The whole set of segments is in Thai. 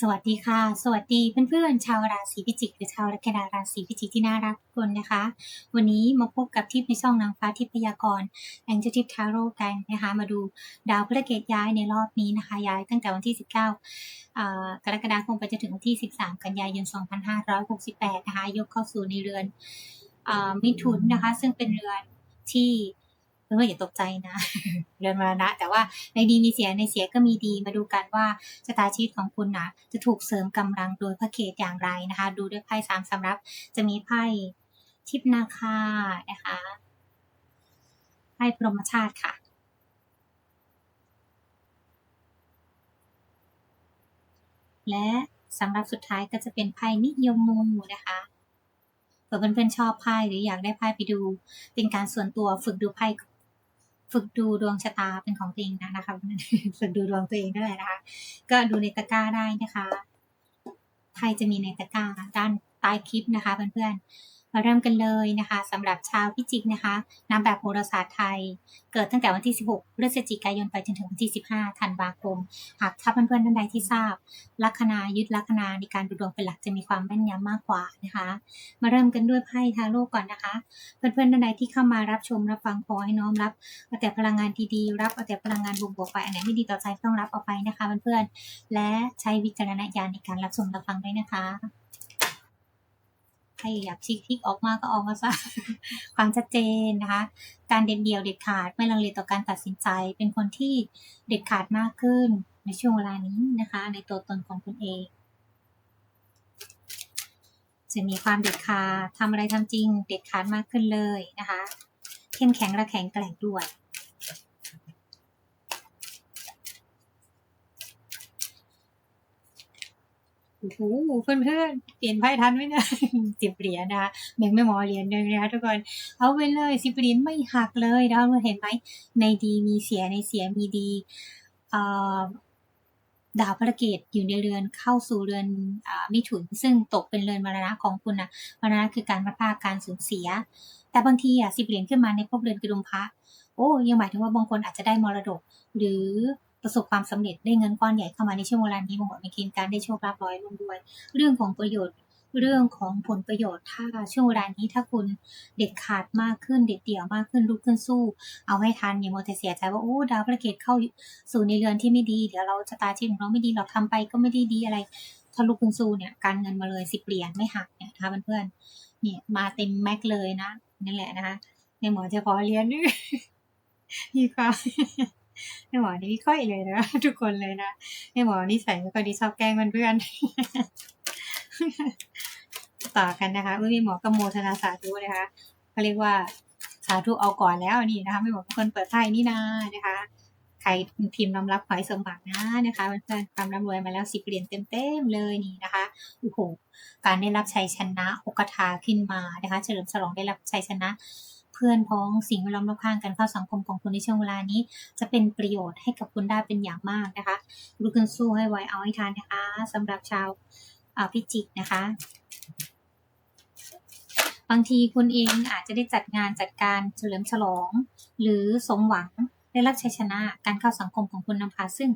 สวัสดีค่ะ สวัสดีเพื่อนๆชาวราศีพิจิกหรือชาวลัคนาราศีพิจิกที่น่ารักทุกคนนะคะ วันนี้มาพบกับทิพย์ในช่องนางฟ้าทิพยากรแองเจิลทิพย์ทาโร่กันนะคะ มาดูดาวพฤหัสย้ายในรอบนี้นะคะ ย้ายตั้งแต่วันที่ 19อ่ากรกฎาคมไปจนถึงวันที่ 13 กันยายน 2568 นะคะ ยกเข้าสู่ในเรือนอมิถุนนะคะ ซึ่งเป็นเรือนที่ เพื่ออย่าตกใจนะเรือนมรณะ แต่ว่าในดีมีเสียในเสียก็มีดีมาดูกันว่าชะตาชีวิตของคุณนะจะถูกเสริมกำลังโดยพระเกตอย่างไรนะคะ ดูด้วยไพ่สามสำรับ จะมีไพ่ทิพนาคานะคะไพ่พรหมชาติค่ะและสำหรับสุดท้ายก็จะเป็นไพ่นิยมมูนะคะเผื่อเพื่อนๆชอบไพ่หรืออยากได้ไพ่ไปดู เป็นการส่วนตัวฝึกดูไพ่ ฝึกดูดวงชะตาเป็นของตัวเองนะนะคะฝึกดูดวงตัวเองได้เลยนะคะ ก็ดูในตะกร้าได้นะคะไพ่จะมีในตะกร้าด้านใต้คลิปนะคะเพื่อนๆ มาเริ่มกันเลยนะคะสำหรับชาวพิจิกนะคะนามแบบโหราศาสตร์ไทย เกิดตั้งแต่วันที่ 16พฤศจิกายนไปจนถึงวันที่ 15ธันวาคม หากถ้าเพื่อนๆท่านใดที่ทราบ ลัคนายึดลัคนาในการดูดวงเป็นหลักจะมีความแม่นยำมากกว่านะคะ มาเริ่มกันด้วยไพ่ทาโร่ก่อนนะคะ เพื่อนๆท่านใดที่เข้ามารับชมรับฟังขอให้น้อมรับเอาแต่พลังงานดีๆรับเอาแต่พลังงานบวกๆไปอันไหนไม่ดีต่อใจต้องรับเอาไปนะคะเพื่อนๆและใช้วิจารณญาณในการรับชมรับฟังด้วยนะคะ ใครอยากชิกพลิกออกมาก็ออกมาซะความชัดเจนนะคะ การเด็ดเดี่ยวเด็ดขาดไม่ลังเลต่อการตัดสินใจ เป็นคนที่เด็ดขาดมากขึ้นในช่วงเวลานี้นะคะ ในตัวตนของคุณเองจะมีความเด็ดขาดทำอะไรทำจริง เด็ดขาดมากขึ้นเลยนะคะ เข้มแข็งและแข็งแกร่งด้วย โอ้โหเพื่อนๆเปลี่ยนไพ่ทันไหมเนี่ยสิบเหรียญนะคะแบ่งไม่หมอเหรียญหนึ่งนะคะทุกคนเอาไปเลยสิบเหรียญไม่หักเลยนะเพื่อนเห็นไหมในดีมีเสียในเสียมีดีดาวพระเกตอยู่ในเรือนเข้าสู่เรือนอมิถุน ซึ่งตกเป็นเรือนมรณะของคุณนะมรณะคือการพัดพากการสูญเสีย แต่บางทีอะสิบเหรียญขึ้นมาในภพเรือนกระดุมพระโอ้ยังหมายถึงว่าบางคนอาจจะได้มรดก หรือ ประสบความสำเร็จได้เงินก้อนใหญ่เข้ามาในช่วงเวลานี้บางคนมีเกณฑ์การได้โชคลาภร้อยร่วมด้วย เรื่องของประโยชน์เรื่องของผลประโยชน์ถ้าช่วงเวลานี้ถ้าคุณเด็ดขาดมากขึ้นเด็ดเดี่ยวมากขึ้นลุกขึ้นสู้ เอาให้ทันอย่ามัวแต่เสียใจว่าโอ้ดาวพระเกตเข้าสู่ในเรือนที่ไม่ดีเดี๋ยวเราชะตาชีวิตของเราไม่ดีเราทำไปก็ไม่ได้ดีอะไรถ้าลุกขึ้นสู้เนี่ยการเงินมาเลยสิบเหรียญไม่หักเนี่ยนะคะเพื่อนๆเนี่ยมาเต็มแม็กเลยนะนั่นแหละนะคะในหมอจะขอเรียนด้วยมีความ ในหมอนี่ไม่ค่อยเลยนะทุกคนเลยนะในหมอนี่ใส่ไม่ค่อยดีชอบแกล้งเพื่อนๆต่อกันนะคะอุ้ยมีหมอกระโมทนาสาธุนะคะเขาเรียกว่าสาธุเอาก่อนแล้วนี่นะคะไม่บอกคนเปิดไพ่นี่นานะคะใครพิมพ์นำรับขอให้สมบัตินะนะคะเพื่อนๆความร่ำรวยมาแล้วสิบเหรียญเต็มๆเลยนี่นะคะโอ้โหการได้รับชัยชนะโอกทาขึ้นมานะคะ เฉลิมฉลองได้รับชัยชนะ เพื่อนพ้องสิ่งแวดล้อมรอบข้างกันเข้าสังคมของคุณในช่วงเวลานี้ จะเป็นประโยชน์ให้กับคุณได้เป็นอย่างมากนะคะลุกขึ้นสู้ให้ไวเอาให้ทันนะคะสำหรับชาวพิจิกนะคะ บางทีคุณเองอาจจะได้จัดงานจัดการเฉลิมฉลอง หรือสมหวังได้รับชัยชนะการเข้าสังคมของคุณนำพาซึ่ง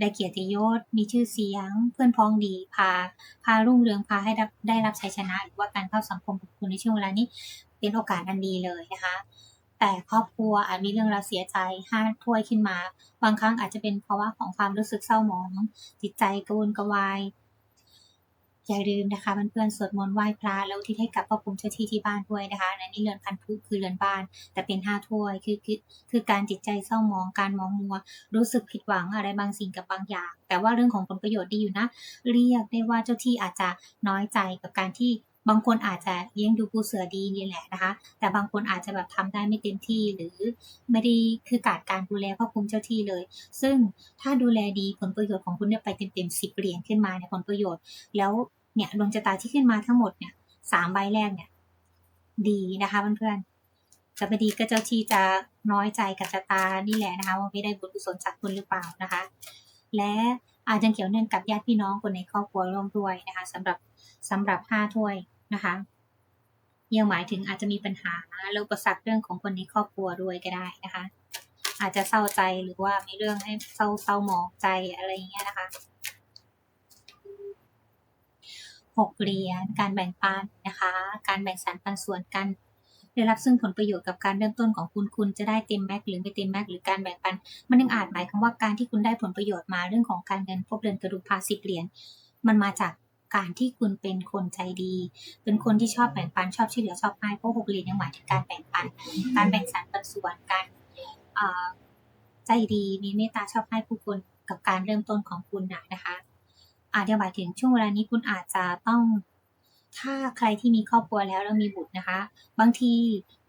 ได้เกียรติยศ มีชื่อเสียง เพื่อนพ้องดี พา พารุ่งเรือง พาให้ได้รับชัยชนะ หรือว่าการเข้าสังคมของคุณในช่วงเวลานี้ เป็นโอกาสอันดีเลยนะคะ แต่ครอบครัวอาจมีเรื่องราวเสียใจห้าถ้วยขึ้นมา บางครั้งอาจจะเป็นเพราะว่าของความรู้สึกเศร้าหมอง จิตใจกระวนกระวายอย่าลืมนะคะเพื่อนๆสวดมนต์ไหว้พระแล้วที่ให้กับพระภูมิเจ้าที่ที่บ้านด้วยนะคะในนี้เรือนพันธุคือเรือนบ้าน แต่เป็นห้าถ้วยคือคือคือการจิตใจเศร้าหมองการมองมัว รู้สึกผิดหวังอะไรบางสิ่งกับบางอย่าง แต่ว่าเรื่องของผลประโยชน์ดีอยู่นะ เรียกได้ว่าเจ้าที่อาจจะน้อยใจกับการที่ บางคนอาจจะเลี้ยงดูปูเสือดีนี่แหละนะคะ แต่บางคนอาจจะแบบทำได้ไม่เต็มที่หรือไม่ได้คือการการดูแลพระภูมิเจ้าที่เลย ซึ่งถ้าดูแลดีผลประโยชน์ของคุณเนี่ยไปเต็มๆสิบเหรียญขึ้นมาในผลประโยชน์ แล้วเนี่ยดวงชะตาที่ขึ้นมาทั้งหมดเนี่ยสามใบแรกเนี่ย ดีนะคะเพื่อนๆจะไม่ดีก็เจ้าที่จะน้อยใจกับชะตานี่แหละนะคะว่าไม่ได้บุญกุศลจากคุณหรือเปล่านะคะ และอาจจะเกี่ยวเนื่องกับญาติพี่น้องคนในครอบครัวร่วมด้วยนะคะสำหรับสำหรับห้าถ้วย นะคะยังหมายถึงอาจจะมีปัญหาแล้วประสักเรื่องของคนในครอบครัวด้วยก็ได้นะคะ อาจจะเศร้าใจหรือว่ามีเรื่องให้เศร้าเศร้าหมองใจอะไรอย่างเงี้ยนะคะหกเหรียญการแบ่งปันนะคะ การแบ่งสรรปันส่วนกันได้รับซึ่งผลประโยชน์กับการเริ่มต้นของคุณคุณจะได้เต็มแม็กหรือไม่เต็มแม็กหรือการแบ่งปัน มันยังอาจหมายควาว่าการที่คุณได้ผลประโยชน์มาเรื่องของการเงินพบเดือนกระดูกพาสิบเหรียญมันมาจาก การที่คุณเป็นคนใจดี เป็นคนที่ชอบแบ่งปันชอบช่วยเหลือชอบให้เพราะหกเหรียญยังหมายถึงการแบ่งปัน การแบ่งสรรปันส่วนการอ่าใจดีมีเมตตาชอบให้ผู้คนกับการเริ่มต้นของคุณนะนะคะอาจจะหมายถึงช่วงเวลานี้คุณอาจจะต้อง ถ้าใครที่มีครอบครัวแล้วแล้วมีบุตรนะคะ บางที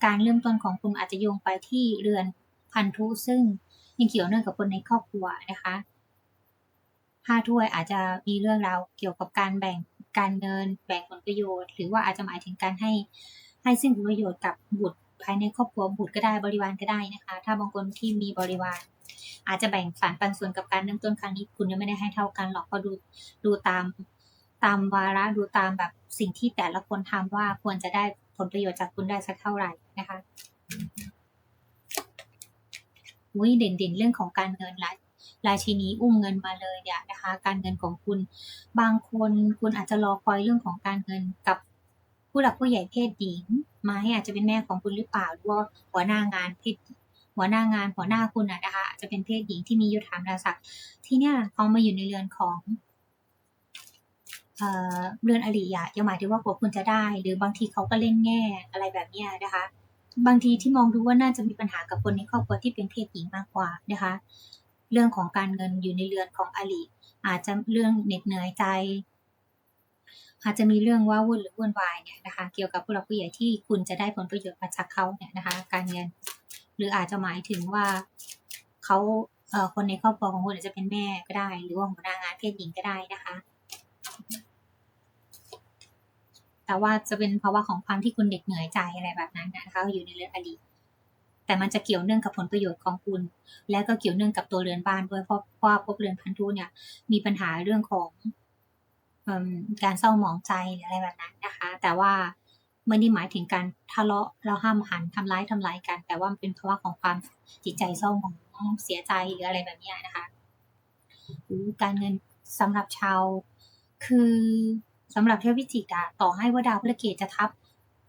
การเริ่มต้นของคุณอาจจะโยงไปที่เรือนพันธุซึ่งยังเกี่ยวเนื่องกับคนในครอบครัวนะคะ ห้าถ้วยอาจจะมีเรื่องราวเกี่ยวกับการแบ่งการเงินแบ่งผลประโยชน์ หรือว่าอาจจะหมายถึงการให้ให้ซึ่งผลประโยชน์กับบุตรภายในครอบครัวบุตรก็ได้บริวารก็ได้นะคะ ถ้าบางคนที่มีบริวารอาจจะแบ่งสารปันส่วนกับการเริ่มต้นครั้งนี้คุณยังไม่ได้ให้เท่ากันหรอกก็ดูดูตามตามวาระดูตามแบบสิ่งที่แต่ละคนทำว่าควรจะได้ผลประโยชน์จากคุณได้สักเท่าไหร่นะคะอุ้ยเด่นเด่นเรื่องของการเงินละ ราชินีอุ้มเงินมาเลยเนี่ยนะคะ การเงินของคุณ บางคนคุณอาจจะรอคอยเรื่องของการเงินกับผู้หลักผู้ใหญ่เพศหญิงไหมอาจจะเป็นแม่ของคุณหรือเปล่าหรือว่าหัวหน้างานเพศหัวหน้างานหัวหน้าคุณนะคะอาจจะเป็นเพศหญิงที่มียศถามราศักดิ์ที่เนี่ยเขามาอยู่ในเรือนของเรือนอริยะยังหมายถึงว่าพวคุณจะได้ หรือบางทีเขาก็เล่นแง่อะไรแบบนี้นะคะ บางทีที่มองดูว่าน่าจะมีปัญหากับคนในครอบครัวที่เป็นเพศหญิงมากกว่านะคะ เรื่องของการเงินอยู่ในเรือนของอริอาจจะเรื่องเหน็ดเหนื่อยใจ อาจจะมีเรื่องว่าวุ่นหรือวุ่นวายเนี่ยนะคะ เกี่ยวกับผู้หลักผู้ใหญ่ที่คุณจะได้ผลประโยชน์มาจากเขาเนี่ยนะคะ การเงิน หรืออาจจะหมายถึงว่าเขาเอ่อคนในครอบครัวของคุณอาจจะเป็นแม่ก็ได้ หรือว่าหัวหน้างานเพศหญิงก็ได้นะคะ แต่ว่าจะเป็นภาวะของความที่คุณเด็กเหนื่อยใจอะไรแบบนั้นนะคะอยู่ในเรือนอดีต แต่มันจะเกี่ยวเนื่องกับผลประโยชน์ของคุณ และก็เกี่ยวเนื่องกับตัวเรือนบ้านด้วยเพราะว่าพวกเรือนพันธุเนี่ยมีปัญหาเรื่องของอการเศร้าหมองใจหรืออะไรแบบนั้นนะคะ แต่ว่าไม่ได้หมายถึงการทะเลาะแล้วห้ามหันทำร้ายทำลายกัน แต่ว่ามันเป็นภาวะของความจิตใจเศร้าหมองเสียใจหรืออะไรแบบนี้นะคะหรือการเงินสำหรับชาว คือสำหรับเทพวิจิกอะต่อให้ว่าดาวพฤหัสจะทับ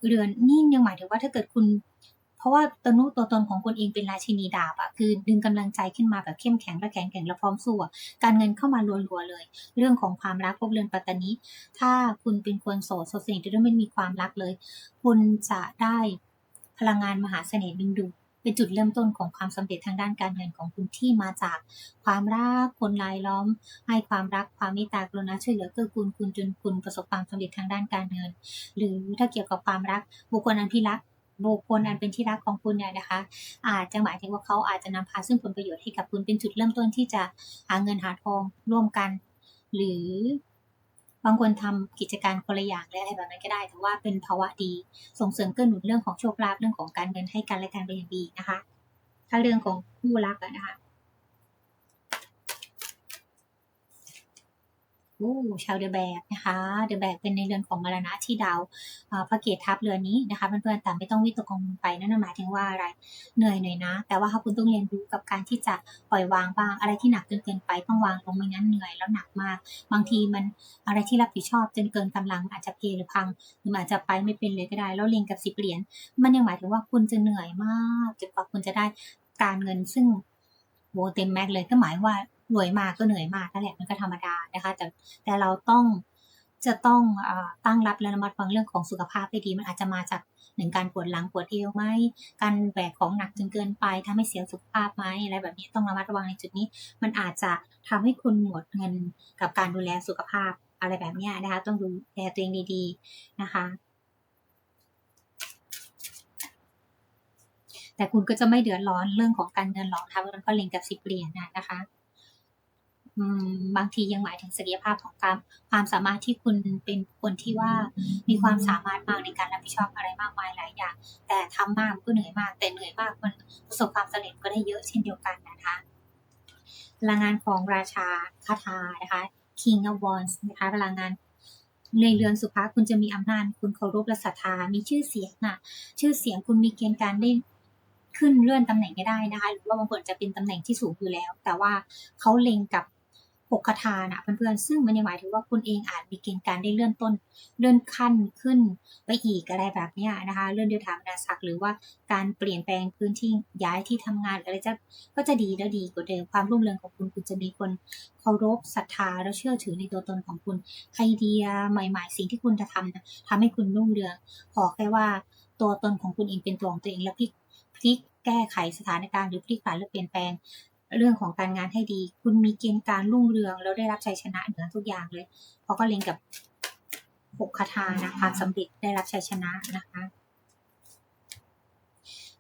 เรือนนี่ยังหมายถึงว่าถ้าเกิดคุณ เพราะว่าตัวนุตัวตนของคุณเองเป็นราชินีดาบอะคือดึงกำลังใจขึ้นมาแบบเข้มแข็งและแข็งแกร่งและพร้อมสู้อะการเงินเข้ามารัวๆเลย เรื่องของความรักพบเรือนปัตตานีถ้าคุณเป็นคนโสดโสดสนิทหรือไม่มีความรักเลย คุณจะได้พลังงานมหาเสน่ห์ดึงดูดเป็นจุดเริ่มต้นของความสำเร็จทางด้านการเงินของคุณที่มาจากความรักคนรายล้อม ให้ความรักความเมตตากรุณาช่วยเหลือเกื้อกูลคุณจนคุณประสบความสำเร็จทางด้านการเงิน หรือถ้าเกี่ยวกับความรักบุคคลอันที่รัก บุคคลอันเป็นที่รักของคุณเนี่ยนะคะ อาจจะหมายถึงว่าเขาอาจจะนำพาซึ่งผลประโยชน์ให้กับคุณเป็นจุดเริ่มต้นที่จะหาเงินหาทองร่วมกัน หรือบางคนทำกิจการคนละอย่างอะไรแบบนั้นก็ได้ แต่ว่าเป็นภาวะดีส่งเสริมเกื้อหนุนเรื่องของโชคลาภเรื่องของการเงินให้กันและกันเป็นอย่างดีนะคะ ถ้าเรื่องของคู่รักอะนะคะ โอ้ชาวเดอะแบกนะคะเดอะแบกเป็นในเรือนของมรณะที่ดาวพระเกตทับเรือนนี้นะคะเพื่อนๆแต่ไม่ต้องวิตกกังวลไปนั่นหมายถึงว่าอะไรเหนื่อยหน่อยนะ แต่ว่าถ้าคุณต้องเรียนรู้กับการที่จะปล่อยวางบ้างอะไรที่หนักจนเกินไปต้องวางลงไม่งั้นเหนื่อยแล้วหนักมาก บางทีมันอะไรที่รับผิดชอบจนเกินกำลังอาจจะเพลหรือพังหรืออาจจะไปไม่เป็นเลยก็ได้ แล้วเรียนกับสิบเหรียญมันยังหมายถึงว่าคุณจะเหนื่อยมากจนกว่าคุณจะได้การเงินซึ่งโหเต็มแม็กเลยก็หมายว่า รวยมากก็เหนื่อยมากนั่นแหละมันก็ธรรมดานะคะ แต่แต่เราต้องจะต้องอตั้งรับและระมัดระวังเรื่องของสุขภาพให้ดี มันอาจจะมาจากหนึ่งการปวดหลังปวดเอวไหมการแบกของหนักจนเกินไปทำให้เสียสุขภาพไหมอะไรแบบนี้ต้องระมัดระวังในจุดนี้ มันอาจจะทำให้คุณหมดเงินกับการดูแลสุขภาพอะไรแบบนี้นะคะ ต้องดูแลตัวเองดีๆนะคะ แต่คุณก็จะไม่เดือดร้อนเรื่องของการเงินหรอกค่ะเพราะมันก็เล็งกับสิบเหรียญนะนะคะ บางทียังหมายถึงศักยภาพของความความสามารถที่คุณเป็นคนที่ว่ามีความสามารถมากในการรับผิดชอบอะไรมากมายหลายอย่าง แต่ทำมากก็เหนื่อยมาก แต่เหนื่อยมากมันประสบความสำเร็จก็ได้เยอะเช่นเดียวกันนะคะพลังงานของราชาคาถานะคะ King of Wands นะคะพลังงานในเรือนสุภาคุณจะมีอำนาจคุณเคารพและศรัทธามีชื่อเสียงน่ะชื่อเสียงคุณมีเกณฑ์การได้ขึ้นเลื่อนตำแหน่งก็ได้นะคะ หรือว่าบางคนจะเป็นตำแหน่งที่สูงอยู่แล้ว แต่ว่าเขาเล็งกับ หกคาถานะเพื่อนๆซึ่งมันยังหมายถึงว่าคุณเองอาจมีเกณฑ์การได้เลื่อนต้น เลื่อนขั้นขึ้นไปอีกอะไรแบบนี้นะคะ เลื่อนด้วยฐานะศักหรือว่าการเปลี่ยนแปลงพื้นที่ย้ายที่ทำงานอะไรจะก็จะดีและดีกว่าเดิมความรุ่งเรืองของคุณคุณจะมีคนเคารพศรัทธาและเชื่อถือในตัวตนของคุณไอเดียใหม่ๆ สิ่งที่คุณจะทำนะทำให้คุณรุ่งเรืองขอแค่ว่าตัวตนของคุณเองเป็นตัวของตัวเองและพลิกพลิกแก้ไขสถานการณ์หรือพลิกผันหรือเปลี่ยนแปลง เรื่องของการงานให้ดี คุณมีเกณฑ์การรุ่งเรือง แล้วได้รับชัยชนะเหนือทุกอย่างเลยเพราะก็เล็งกับหกคาถานะความสำเร็จได้รับชัยชนะนะคะ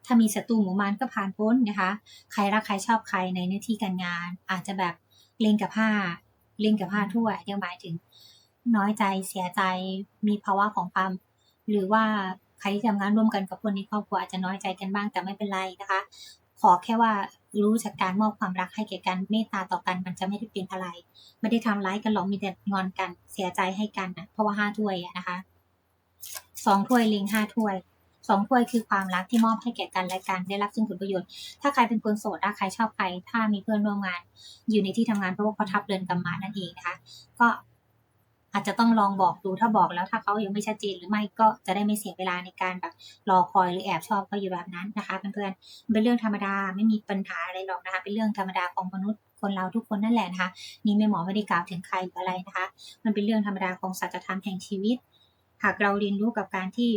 ถ้ามีศัตรูหมู่มารก็ผ่านพ้นนะคะ ใครรักใครชอบใครในหน้าที่การงาน อาจจะแบบเล็งกับผ้าเล็งกับผ้าทั่วยังหมายถึงน้อยใจเสียใจมีภาวะของความหรือว่าใครที่ทำงานร่วมกันกับคนในครอบครัวอาจจะน้อยใจกันบ้างแต่ไม่เป็นไรนะคะ ขอแค่ว่า รู้จักการมอบความรักให้แก่กันเมตตาต่อกันมันจะไม่ได้เป็นอะไร ไม่ได้ทำร้ายกันหรอกมีแต่งอนกันเสียใจให้กันนะเพราะว่าห้าถ้วยนะคะสองถ้วยลิงห้าถ้วยสองถ้วยคือความรักที่มอบให้แก่กันและกันได้รับซึ่งผลประโยชน์ ถ้าใครเป็นคนโสดใครชอบใคร ถ้ามีเพื่อนร่วมงาน อยู่ในที่ทำงานเพราะว่าเขาทับเดินกรรมะนั่นเองนะคะ ก็ อาจจะต้องลองบอกดูถ้าบอกแล้วถ้าเขายังไม่ชัดเจนหรือไม่ก็จะได้ไม่เสียเวลาในการแบบรอคอยหรือแอบชอบเขาอยู่แบบนั้นนะคะเพื่อนๆเป็นเรื่องธรรมดาไม่มีปัญหาอะไรหรอกนะคะ เป็นเรื่องธรรมดาของมนุษย์คนเราทุกคนนั่นแหละนะคะนี่ไม่หมอไม่ได้กล่าวถึงใครหรืออะไรนะคะ มันเป็นเรื่องธรรมดาของสัจธรรมแห่งชีวิต หากเราเรียนรู้กับการที่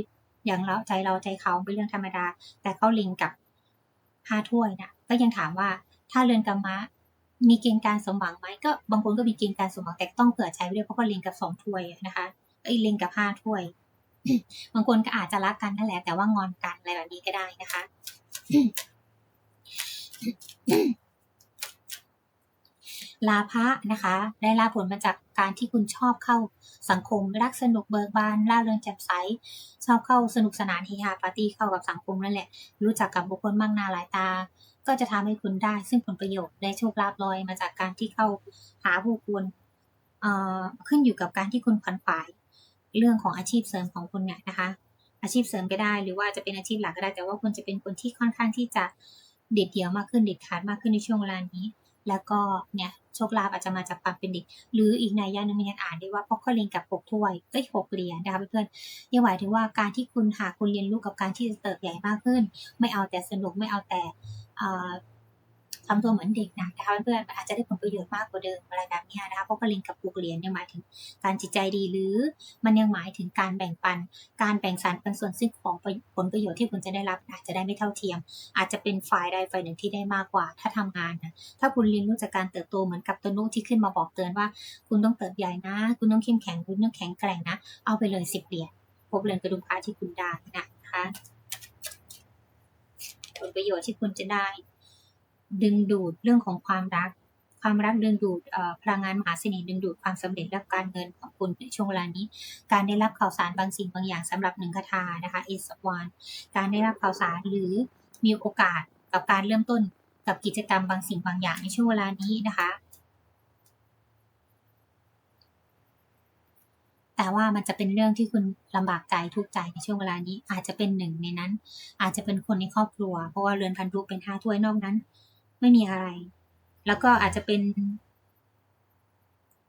อย่างเราใจเราใจเขาเป็นเรื่องธรรมดา แต่เขาลิงกับห้าถ้วยนะก็ยังถามว่าถ้าเรือนกรรมะ มีเกณฑ์การสมหวังไหมก็บางคนก็มีเกณฑ์การสมหวังแต่ต้องเผื่อใช้ไว้ด้วยเพราะว่าลิงกับสองถ้วยนะคะไอ้ลิงกับห้าถ้วย บางคนก็อาจจะรักกันนั่นแหละแต่ว่างอนกันอะไรแบบนี้ก็ได้นะคะลาภะนะคะ ได้ลาผลมาจากการที่คุณชอบเข้าสังคมรักสนุกเบิกบานร่าเริงแจ่มใสชอบเข้าสนุกสนานเฮฮาปาร์ตี้เข้ากับสังคมนั่นแหละ รู้จักกับบุคคลมากหน้าหลายตา ก็จะทำให้คุณได้ซึ่งผลประโยชน์ได้โชคลาภลอยมาจากการที่เข้าหาผู้คุณเอ่อขึ้นอยู่กับการที่คุณขวัญขวายเรื่องของอาชีพเสริมของคุณเนี่ยนะคะ อาชีพเสริมก็ได้หรือว่าจะเป็นอาชีพหลักก็ได้ แต่ว่าคุณจะเป็นคนที่ค่อนข้างที่จะเด็ดเดี่ยวมากขึ้นเด็ดขาดมากขึ้นในช่วงเวลานี้ แล้วก็เนี่ยโชคลาภอาจจะมาจากความเป็นเด็ก หรืออีกในยยะหนึงมันยังอ่านได้ว่าพกข้อเรียนกับหกถ้วยเอ้ยหกเหรียญนะคะเพื่อนๆยังหมายถึงว่าการที่คุณหากคุณเรียนรู้กับการที่จะเติบใหญ่มากขึ้น ไม่เอาแต่สนุกไม่เอาแต่ ทำตัวเหมือนเด็กนะนะคะเพื่อนๆอาจจะได้ผลประโยชน์มากกว่าเดิมอะไรแบบนี้นะคะเพราะข้อเรียนกับหกเหรียญยังหมายถึงการจิตใจดีหรือ มันยังหมายถึงการแบ่งปัน การแบ่งสรรปันส่วนซึ่งของผลประโยชน์ที่คุณจะได้รับอาจจะได้ไม่เท่าเทียม อาจจะเป็นฝ่ายใดฝ่ายหนึ่งที่ได้มากกว่า ถ้าทำงานนะถ้าคุณเรียนรู้จากการเติบโตเหมือนกับตัวนุที่ขึ้นมาบอกเตือนว่า คุณต้องเติบใหญ่นะ คุณต้องเข้มแข็งคุณต้องแข็งแกร่งนะเอาไปเลยสิบเหรียญพบเรือนกระดุมพระที่คุณได้นะคะผลประโยชน์ที่คุณจะได้ ดึงดูดเรื่องของความรัก ความรักดึงดูดพลังงานมหาเสน่ห์ดึงดูดความสำเร็จและการเงินของคุณในช่วงเวลานี้ การได้รับข่าวสารบางสิ่งบางอย่างสำหรับหนึ่งคาถานะคะเอสวานการได้รับข่าวสารหรือมีโอกาสกับการเริ่มต้นกับกิจกรรมบางสิ่งบางอย่างในช่วงเวลานี้นะคะแต่ว่ามันจะเป็นเรื่องที่คุณลำบากใจทุกข์ใจในช่วงเวลานี้อาจจะเป็นหนึ่งในนั้น อาจจะเป็นคนในครอบครัว เพราะว่าเรือนพันธุเป็นห้าถ้วยนอกนั้น ไม่มีอะไร แล้วก็อาจจะเป็น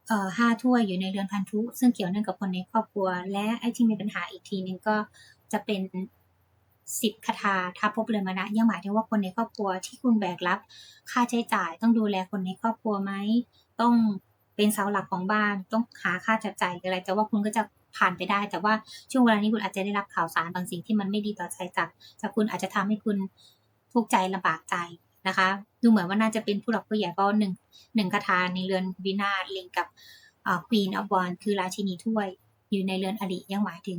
เอ่อห้าถ้วยอยู่ในเรือนพันธุ ซึ่งเกี่ยวเนื่องกับคนในครอบครัว และไอ้ที่มีปัญหาอีกทีหนึงก็จะเป็นสิบคาถาทับภพเรือนมณะยังหมายถึงว่าคนในครอบครัวที่คุณแบกรับ ค่าใช้จ่ายต้องดูแลคนในครอบครัวไหม ต้องเป็นเสาหลักของบ้าน ต้องหาค่าจับจ่ายอะไร แต่ว่าคุณก็จะผ่านไปได้ แต่ว่าช่วงเวลานี้คุณอาจจะได้รับข่าวสารบางสิ่งที่มันไม่ดีต่อใจจากจากคุณอาจจะทำให้คุณทุกข์ใจลำบากใจ นะคะ ดูเหมือนว่าน่าจะเป็นผู้หลักผู้ใหญ่เพราะหนึ่งหนึ่งคาถาในเรือนวินาศลิงกับควีนอ f ว a นคือราชินีถ้วย อยู่ในเรือนอดียังหมายถึง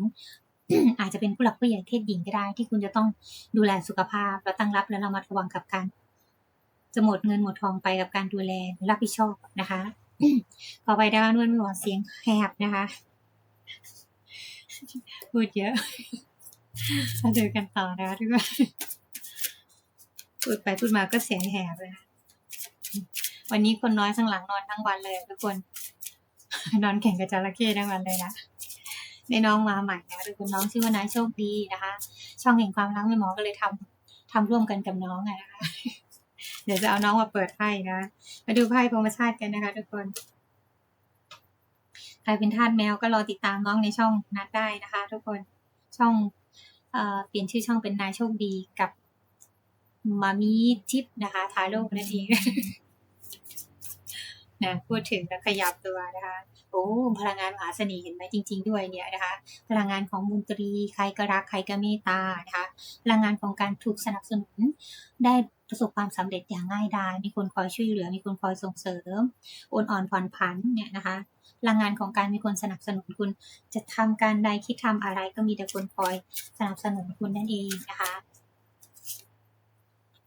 อาจจะเป็นผู้หลักผู้ใหญ่เพศหญิงก็ได้ ที่คุณจะต้องดูแลสุขภาพและตั้งรับและระมัดระวังกับการจะหมดเงินหมดทองไปกับการดูแลรับผิดชอบนะคะต่อไปดาวนวลหมอเสียงแหบนะคะพูดเยอะมาดูกันต่อนะคะทุกคน พูดไปพูดมาก็เสียงแหบเลยนะวันนี้คนน้อยข้างหลังนอนทั้งวันเลยทุกคน นอนแข่งกับจระเข้ทั้งวันเลยนะในน้องมาใหม่นะหรือคุณน้องชื่อว่านายโชคดีนะคะ ช่องแห่งความรักแม่หมอก็เลยทำทำร่วมกันกับน้องนะคะ เดี๋ยวจะเอาน้องมาเปิดไพ่นะ มาดูไพ่พรหมชาติกันนะคะ ทุกคนใครเป็นทาสแมวก็รอติดตามน้องในช่องนัดได้นะคะ ทุกคนช่องเอ่อเปลี่ยนชื่อช่องเป็นนายโชคดีกับ มามีทิปนะคะ ทาโร่นั่นเองนะพูดถึงแล้วขยับตัวนะคะ โอ้พลังงานมหาเสน่ห์เห็นไหมจริง ๆ ด้วยเนี่ยนะคะ พลังงานของมุนตรีใครก็รักใครก็เมตตานะคะพลังงานของการถูกสนับสนุน ได้ประสบความสำเร็จอย่างง่ายดายมีคนคอยช่วยเหลือ มีคนคอยส่งเสริมโอนอ่อนผ่อนผันเนี่ยนะคะพลังงานของการมีคนสนับสนุนคุณ จะทำการใดคิดทำอะไรก็มีแต่คนคอยสนับสนุนคุณนั่นเองนะคะ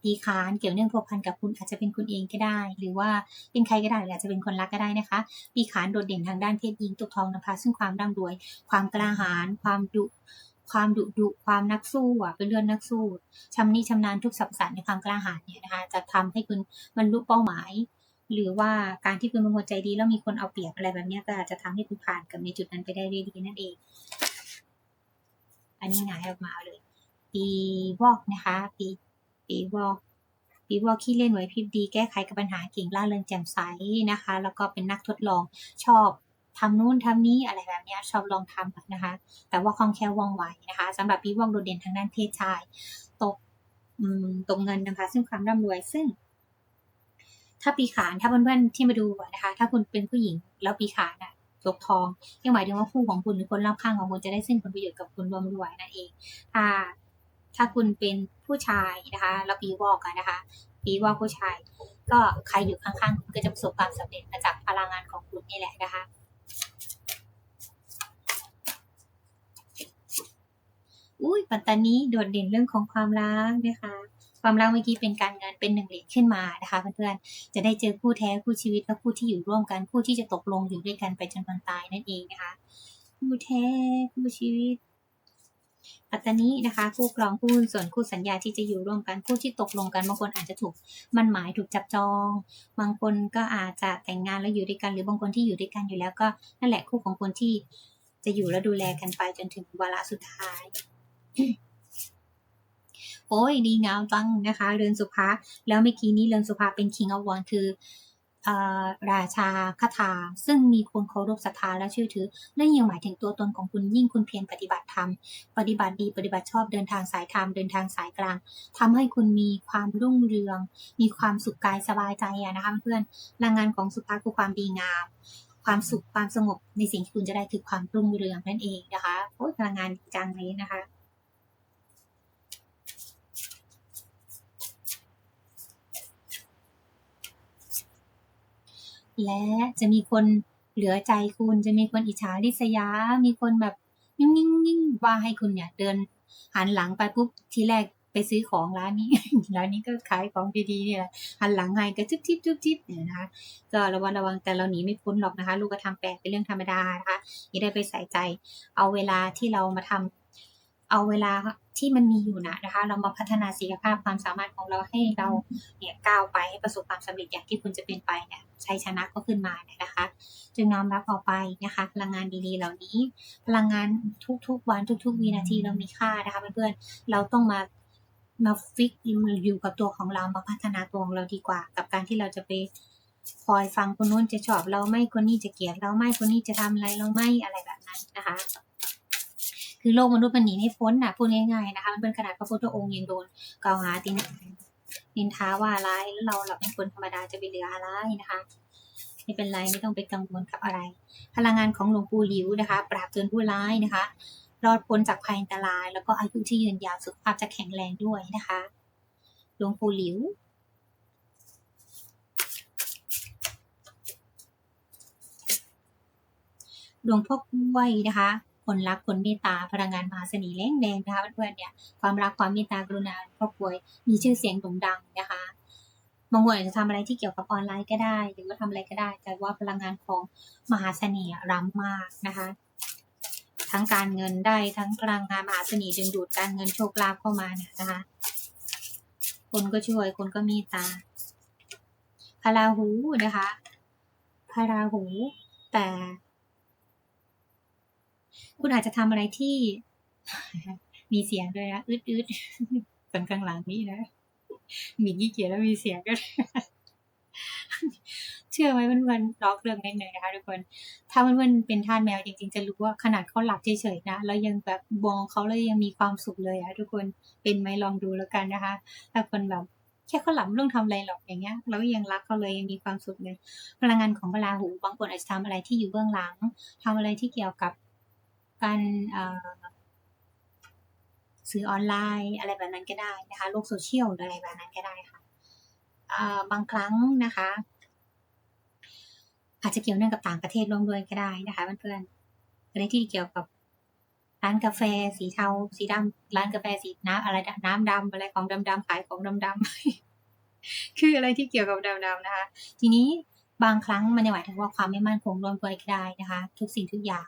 ปีขานเกี่ยวเนื่องพัวพันกับคุณอาจจะเป็นคุณเองก็ได้ หรือว่าเป็นใครก็ได้หรืออาจจะเป็นคนรักก็ได้นะคะปีขานโดดเด่นทางด้านเพศหญิงตุกทองนะคะซึ่งความร่ำรวย ความกล้าหาญความดุความดุดุความนักสู้อะเป็นเรื่องนักสู้ชำนิชำนาญทุกสัพสันในความกล้าหาญเนี่ยนะคะจะทำให้คุณบรรลุเป้าหมาย หรือว่าการที่คุณเป็นคนใจดีแล้วมีคนเอาเปรียบอะไรแบบนี้ก็อาจจะทำให้คุณผ่านกับในจุดนั้นไปได้ด้วยดีนั่นเอง อันนี้หงายออกมาเลย ปีวอกนะคะปี ปีวอกปีวอกขี้เล่นไหวพริบดีแก้ไขกับปัญหาเก่งล่าเริงแจ่มใสนะคะ แล้วก็เป็นนักทดลองชอบทำนู่นทำนี้อะไรแบบนี้ชอบลองทำนะคะ แต่ว่าคล่องแคล่วว่องไวนะคะสำหรับปีวอกโดดเด่นทางด้านเพศชายตกตกเงินนะคะ ซึ่งความร่ำรวยซึ่ง ถ้าปีขานถ้าเพื่อนๆที่มาดูนะคะ ถ้าคุณเป็นผู้หญิงแล้วปีขานอะตกทองยังหมายถึงว่าคู่ของคุณหรือคนรอบข้างของคุณจะได้ซึ่งผลประโยชน์กับคุณรวมด้วยนั่นเองถ้า ถ้าคุณเป็นผู้ชายนะคะแล้วปีวอกนะคะปีวอกผู้ชาย ก็ใครอยู่ข้างๆคุณก็จะประสบความสำเร็จมาจากพลังงานของคุณนี่แหละนะคะอุ้ยปัตตานีโดดเด่นเรื่องของความรักนะคะ ความรักเมื่อกี้เป็นการเงินเป็นหนึ่งเหรียญขึ้นมานะคะเพื่อนๆจะได้เจอคู่แท้คู่ชีวิตและคู่ที่อยู่ร่วมกันคู่ที่จะตกลงอยู่ด้วยกันไปจนวันตายนั่นเองนะคะคู่แท้คู่ชีวิต ปัตตานีนะคะ คู่ครองคู่หุ้นส่วนคู่สัญญาที่จะอยู่ร่วมกันคู่ที่ตกลงกันบางคนอาจจะถูกมันหมายถูกจับจอง บางคนก็อาจจะแต่งงานแล้วอยู่ด้วยกัน หรือบางคนที่อยู่ด้วยกันอยู่แล้วก็นั่นแหละคู่ของคนที่จะอยู่และดูแลกันไปจนถึงวาระสุดท้ายโอ้ยดีงามจังนะคะ เรือนสุภาแล้วเมื่อกี้นี้เรือนสุภาเป็น King of Wands คือ ราชาคาถา ซึ่งมีคนเคารพศรัทธาและเชื่อถือนั่นยังหมายถึงตัวตนของคุณยิ่งคุณเพียรปฏิบัติธรรม ปฏิบัติดีปฏิบัติชอบเดินทางสายธรรมเดินทางสายกลางทำให้คุณมีความรุ่งเรือง มีความสุขกายสบายใจนะคะเพื่อนพลังงานของสุภาคือความดีงาม ความสุขความสงบในสิ่งที่คุณจะได้คือความรุ่งเรืองนั่นเองนะคะโอ้พลังงานจังเลยนะคะ และจะมีคนเหลือใจคุณจะมีคนอิจฉาริษยา มีคนแบบยิ่งยิ่งยิ่งว่าให้คุณเนี่ยเดินหันหลังไปปุ๊บทีแรกไปซื้อของร้านนี้ ร้านนี้ก็ขายของดีๆเนี่ยหันหลังให้ก็จุ๊บจิ๊บจุ๊บจิ๊บเนี่ยนะคะก็ระวังระวังแต่เราหนีไม่พ้นหรอกนะคะ ลูกก็ทำแปลกเป็นเรื่องธรรมดานะคะอย่าได้ไปใส่ใจ เอาเวลาที่เรามาทำเอาเวลา ที่มันมีอยู่นะนะคะ เรามาพัฒนาศักยภาพความสามารถของเราให้เราเนี่ยก้าวไปให้ประสบความสำเร็จอย่างที่คุณจะเป็นไปเนี่ยชัยชนะก็ขึ้นมาเนี่ยนะคะ จึงน้อมรับเอาไปนะคะ พลังงานดีๆ เหล่านี้ พลังงานทุกๆ วันทุก ๆ วินาทีเรามีค่านะคะเพื่อนๆเราต้องมามาฟิกอยู่กับตัวของเรามาพัฒนาตัวของเราดีกว่า กับการที่เราจะไปคอยฟังคนนู้นจะชอบเราไม่คนนี้จะเกลียดเราไม่คนนี้จะทำอะไรเราไม่อะไรแบบนั้นนะคะ คือโลกมนุษย์มันหนีไม่พ้นนะพูดง่ายๆนะคะมันเป็นขนาดพระพุทธองค์ยังโดนกล่าวหาตินนินท้าว่าร้ายแล้วเราเราเป็นคนธรรมดาจะไปเหลืออะไรนะคะไม่เป็นไรไม่ต้องไปกังวลกับอะไร พลังงานของหลวงปู่หลิวนะคะ ปราบโจรผู้ร้ายนะคะ รอดพ้นจากภัยอันตราย แล้วก็อายุที่ยืนยาวสุขภาพจะแข็งแรงด้วยนะคะหลวงปู่หลิวหลวงพ่อกล้วยนะคะ คนรักคนเมตตาพลังงานมหาเสน่ห์แรงแดงนะคะเพื่อนๆเนี่ยความรักความเมตตากรุณาครอบครัวมีชื่อเสียงโด่งดังนะคะบางคนอาจจะทำอะไรที่เกี่ยวกับออนไลน์ก็ได้ หรือว่าทำอะไรก็ได้ แต่ว่าพลังงานของมหาเสน่ห์ล้ำมากนะคะ ทั้งการเงินได้ทั้งพลังงานมหาเสน่ห์ดึงดูดการเงินโชคลาภเข้ามาเนี่ยนะคะ คนก็ช่วยคนก็เมตตาพาราหูนะคะพาราหูแต่ คุณอาจจะทำอะไรที่ มีเสียงด้วยนะอึดอึดๆส่วนข้างหลังนี้นะมีกี่เกียรแล้วมีเสียงก็เชื่อไหมเพื่อนๆล็อกเรื่องนิดนึงนะคะทุกคน ถ้าเพื่อนๆเป็นทาสแมวจริง ๆ จะรู้ว่าขนาดเขาหลับเฉยๆนะแล้วยังแบบมองเขาแล้วยังมีความสุขเลยอะทุกคนเป็นไหมลองดูแล้วกันนะคะถ้าคนแบบแค่เขาหลับไม่องทำอะไรหรอกอย่างเงี้ยแล้วยังรักเขาเลยยังมีความสุขเลย พลังงานของพลาหูบางคนอาจจะทำอะไรที่อยู่เบื้องหลังทำอะไรที่เกี่ยวกับ การสื่อออนไลน์อะไรแบบนั้นก็ได้นะคะโลกโซเชียลอะไรแบบนั้นก็ได้ค่ะบางครั้งนะคะ อาจจะเกี่ยวเนื่องกับต่างประเทศร่วมด้วยก็ได้นะคะเพื่อนๆอะไรที่เกี่ยวกับร้านกาแฟสีเทาสีดำร้านกาแฟสีน้ำอะไรน้ำดำอะไรของดำๆขายของดำๆคืออะไรที่เกี่ยวกับดำๆนะคะ ทีนี้บางครั้งมันจะหมายถึงว่าความไม่มั่นคงร่วมด้วยก็ได้นะคะ ทุกสิ่งทุกอย่าง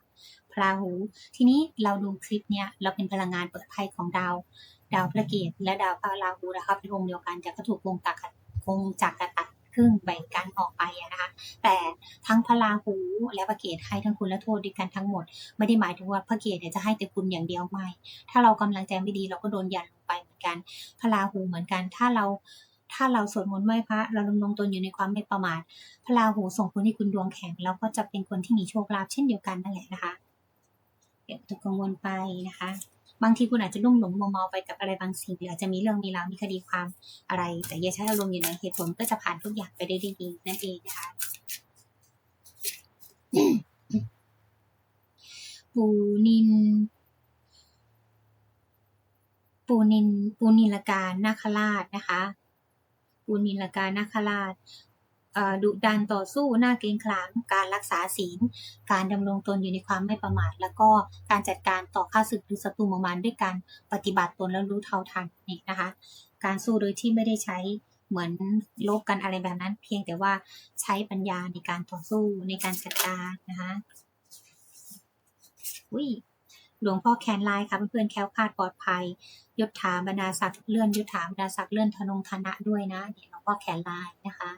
พราหู ทีนี้เราดูคลิปเนี้ยเราเป็นพลังงานเปิดไพ่ของดาว ดาวพระเกตและดาวพระราหูนะคะเป็นองค์เดียวกันแต่ก็ถูกวงตักวงจักรตัดครึ่งแบ่งกันออกไปนะคะ แต่ทั้งพระราหูและพระเกตให้ทั้งคุณและโทษด้วยกันทั้งหมด ไม่ได้หมายถึงว่าพระเกตจะให้แต่คุณอย่างเดียวไม่ ถ้าเรากำลังใจไม่ดีเราก็โดนยันลงไปเหมือนกัน พระราหูเหมือนกัน ถ้าเราถ้าเราสวดมนต์ไหว้พระเราดำรงตนอยู่ในความไม่ประมาทพระราหูส่งผลให้คุณดวงแข็งแล้วก็จะเป็นคนที่มีโชคลาภเช่นเดียวกันนั่นแหละนะคะ เก็บตัวกังวลไปนะคะ บางทีคุณอาจจะลุ่มหลงมัวเมาไปกับอะไรบางสิ่งหรืออาจจะมีเรื่องมีราวมีคดีความอะไร แต่อย่าใช้อารมณ์อยู่ในเหตุผลก็จะผ่านทุกอย่างไปได้ดีนั่นเองนะคะปูนิน ปูนิน ปูนิลการนาคราชนะคะ ปูนิลการนาคราช ดุดันต่อสู้หน้าเกรงขามการรักษาศีล การดำรงตนอยู่ในความไม่ประมาท แล้วก็การจัดการต่อข้าศึกหรือศัตรูมารด้วยการปฏิบัติตนแล้วรู้เท่าทันนี่นะคะ การสู้โดยที่ไม่ได้ใช้เหมือนลบกันอะไรแบบนั้น เพียงแต่ว่าใช้ปัญญาในการต่อสู้ในการจัดการนะคะอุ้ยหลวงพ่อแคนไลน์ค่ะเพื่อนๆแคล้วคลาดปลอดภัยยศถาบรรดาศักดิ์เลื่อนยศถาบรรดาศักดิ์เลื่อนธนงธนะด้วยนะเดี๋ยวหลวงพ่อแคนไลน์นะคะ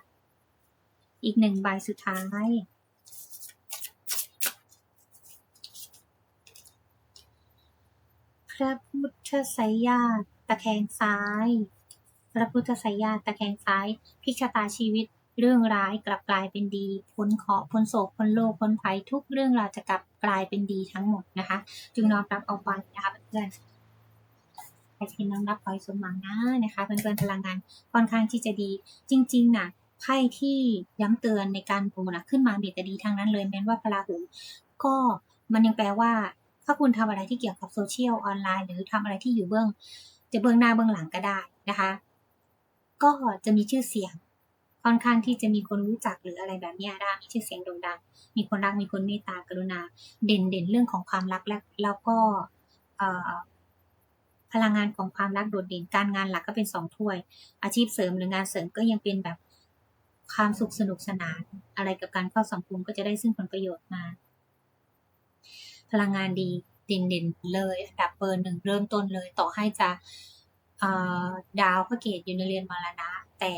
อีกหนึ่งใบสุดท้ายพระพุทธไสยญาติตะแคงซ้าย พระพุทธไสยญาติตะแคงซ้ายพิชตาชีวิตเรื่องร้ายกลับกลายเป็นดีพ้นเคราะห์พ้นโศกพ้นโลกพ้นภัยทุกเรื่องราวจะกลับกลายเป็นดีทั้งหมดนะคะ จึงน้อมรับเอาไปนะคะเพื่อนใครที่น้อมรับคอยสมหวังนะนะคะ เพื่อนๆพลังงานค่อนข้างที่จะดี จริงๆน่ะ ไพ่ที่ย้ำเตือนในการปูนะขึ้นมาเบียดแต่ดีทางนั้นเลยแม้ว่าพลาหูก็มันยังแปลว่า ถ้าคุณทำอะไรที่เกี่ยวกับโซเชียลออนไลน์ หรือทำอะไรที่อยู่เบื้อง จะเบื้องหน้าเบื้องหลังก็ได้นะคะ ก็จะมีชื่อเสียง ค่อนข้างที่จะมีคนรู้จักหรืออะไรแบบนี้ได้มีชื่อเสียงโด่งดัง มีคนรักมีคนเมตตากรุณา เด่นเด่นเรื่องของความรักและแล้วก็พลังงานของความรักโดดเด่นการงานหลักก็เป็นสองถ้วย อาชีพเสริมหรืองานเสริมก็ยังเป็นแบบ ความสุขสนุกสนาน อะไรกับการเข้าสังคมก็จะได้ซึ่งผลประโยชน์มา พลังงานดีเด่นเด่นเลยอันดับเบอร์หนึ่งเริ่มต้นเลย ต่อให้จะดาวพระเกตอยู่ในเรือนมรณะ แต่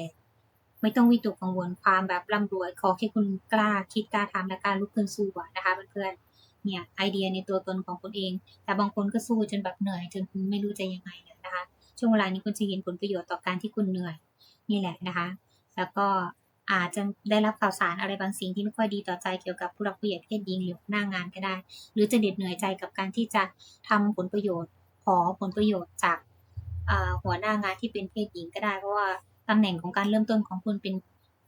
ไม่ต้องวิตกกังวลความแบบร่ำรวย ขอแค่คุณกล้าคิดกล้าทำและกล้าลุกขึ้นสู้อะนะคะเพื่อนๆเนี่ยไอเดียในตัวตนของคุณเอง แต่บางคนก็สู้จนแบบเหนื่อยจนคุณไม่รู้จะยังไงเลยนะคะ ช่วงเวลานี้คุณจะเห็นผลประโยชน์ต่อการที่คุณเหนื่อยนี่แหละนะคะ แล้วก็ อาจจะได้รับข่าวสารอะไรบางสิ่งที่ไม่ค่อยดีต่อใจเกี่ยวกับผู้รักผู้ใหญ่เพศหญิงหรือหน้างานก็ได้ หรือจะเหน็ดเหนื่อยใจกับการที่จะทำผลประโยชน์ ขอผลประโยชน์จากหัวหน้างานที่เป็นเพศหญิงก็ได้เพราะว่าตำแหน่งของการเริ่มต้นของคุณเป็น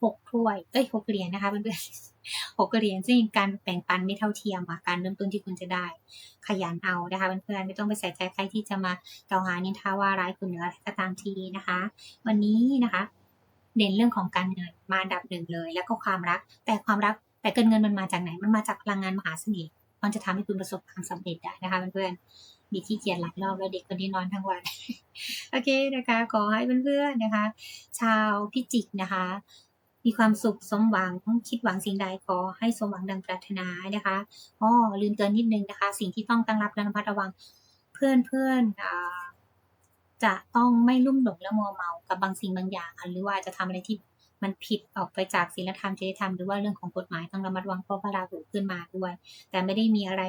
หกถ้วย เอ้ยหกเหรียญนะคะเพื่อนๆหกเหรียญซึ่งการแบ่งปันไม่เท่าเทียมอะการเริ่มต้นที่คุณจะได้ ขยันเอานะคะเพื่อนๆไม่ต้องไปใส่ใจใครที่จะมาเกล่าวหานินทาว่าร้ายคุณหรืออะไรก็ตามทีนะคะ วันนี้นะคะ เด่นเรื่องของการเงินมาอันดับหนึ่งเลย แล้วก็ความรัก แต่ความรักแต่เกินเงินมันมาจากไหน มันมาจากพลังงานมหาเสน่ห์มันจะทำให้คุณประสบความสำเร็จได้นะคะเพื่อนๆมีที่เกียจหลายรอบแล้วเด็กคนนี้นอนทั้งวัน โอเคนะคะ ขอให้เพื่อนๆนะคะ ชาวพิจิกนะคะ มีความสุขสมหวังคิดหวังสิ่งใดขอให้สมหวังดังปรารถนานะคะอ๋อลืมเตือนนิดนึงนะคะ สิ่งที่ต้องตั้งรับและระมัดระวังเพื่อนเพื่อนๆอ่า จะต้องไม่ลุ่มหลงและมัวเมากับบางสิ่งบางอย่างหรือว่าจะทำอะไรที่มันผิดออกไปจากศีลธรรมจริยธรรมหรือว่าเรื่องของกฎหมายต้องระมัดระวังเพราะพระราหูขึ้นมาด้วย แต่ไม่ได้มีอะไร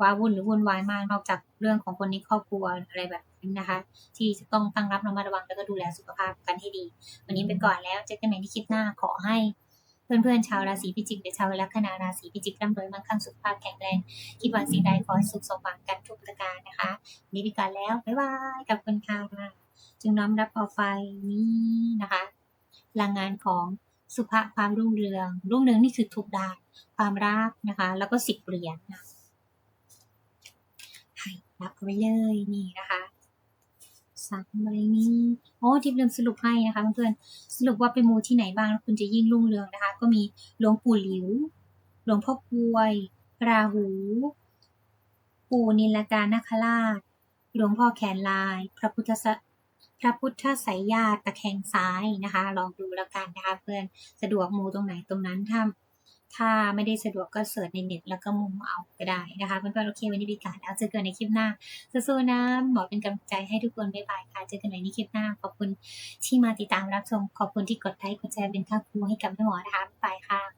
ว้าวุ่นหรือวุ่นวายมากนอกจากเรื่องของคนในครอบครัวอะไรแบบนี้นะคะ ที่จะต้องตั้งรับระมัดระวังแล้วก็ดูแลสุขภาพกันให้ดี วันนี้ไปก่อนแล้วเจอกันใหม่ในคลิปหน้าขอให้ เพื่อนๆชาวราศีพิจิกหรือชาวลัคนาราศีพิจิกร่ำรวยมั่งคั่งสุขภาพแข็งแรง คิดหวังสิ่งใดขอให้สุขสมหวังกันทุกประการนะคะนนี้ไปก่อนแล้วบ๊ายบายกับคุณค่ะจึงน้อมรับเอาไฟนี้นะคะพลังงานของสุภาพความรุ่งเรือง รุ่งเรืองนี่คือทุกด้านความรักนะคะ แล้วก็สิบเหรียญนะให้รับเอาไว้เลยนี่นะคะ สามใบนี้โอ้ทิพย์ลืมสรุปให้นะคะเพื่อนๆสรุปว่าไปมูที่ไหนบ้างแล้วคุณจะยิ่งรุ่งเรืองนะคะ ก็มีหลวงปู่หลิว หลวงพ่อกวย ราหู ปู่นิลกานาคราช หลวงพ่อแขนลาย พระพุทธพระพุทธไสยญาตตะแคงซ้ายนะคะ ลองดูแล้วกันนะคะเพื่อนสะดวกมูตรงไหนตรงนั้นถ้า ถ้าไม่ได้สะดวกก็เสิร์ชในเน็ตแล้วก็มุมเอาก็ได้นะคะเพื่อนๆโอเควันนี้พิการแล้วเจอกันในคลิปหน้าสู้ๆนะหมอเป็นกำลังใจให้ทุกคนบ๊ายบายค่ะเจอกันใหม่ในคลิปหน้า ขอบคุณที่มาติดตามรับชม ขอบคุณที่กดไลค์กดแชร์เป็นค่าครูให้กับแม่หมอนะคะบ๊ายบายค่ะ